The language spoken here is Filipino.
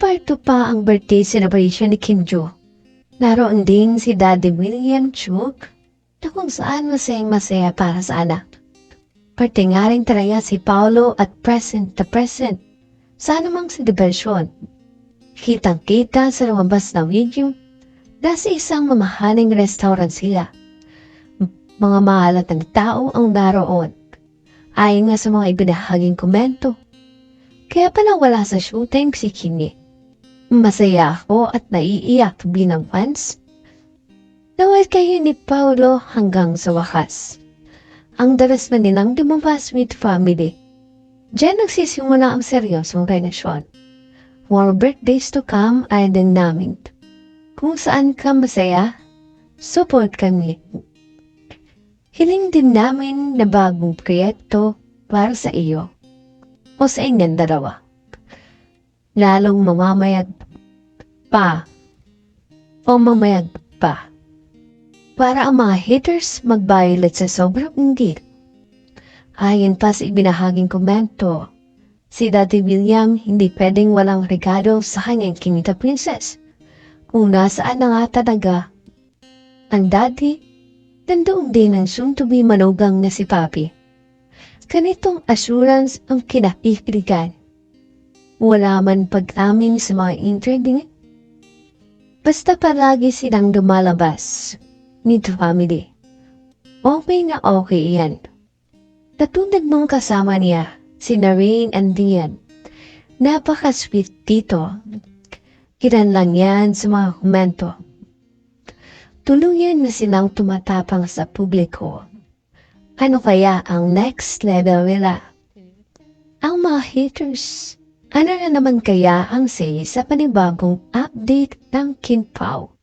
parto pa ang birthday celebration ni Kim Jo. Naroon din si Daddy William Chuk na kung saan masayang-masaya para sa anak. Parte nga rin talaga si Paolo at present na present sa anumang celebration. Kitang-kita sa lumabas na video na sa isang mamahaling restaurant sila. Mga mahalatang tao ang naroon. Ayon nga sa mga ibinahaging komento. Kaya pala wala sa shooting si Kimi. Masaya ako at naiiyak bilang fans. Nawal kayo ni Paolo hanggang sa wakas. Ang daras man nilang lumabas with family. Diyan nagsisimula ang seryosong relasyon. More birthdays to come ay din namin. Kung saan ka masaya, support kami. Hiling din namin na bagong proyekto para sa iyo o sa inyong dalawa. Lalong mamamayag pa o mamayag pa para ang mga haters mag-violet sa sobrang inggit. Ayon pa sa ibinahaging komento, si Daddy William hindi pwedeng walang regalo sa kanyang Kinita Princess. Kung nasaan na nga talaga ang daddy, nandoon din ang soon-to-be manugang na si Papi. Ganitong assurance ang kinakikiligan. Wala man pag-amin sa mga interview. Basta palagi silang lumalabas nito family. Okay na okay yan. Katulad mong kasama niya, si Narine and Dian. Napaka-sweet dito. Kiran lang yan sa mga komento. Tuluyan na silang tumatapang sa publiko. Ano kaya ang next level nila? Ang mga haters. Ano na naman kaya ang say sa panibagong update ng Kin Pao?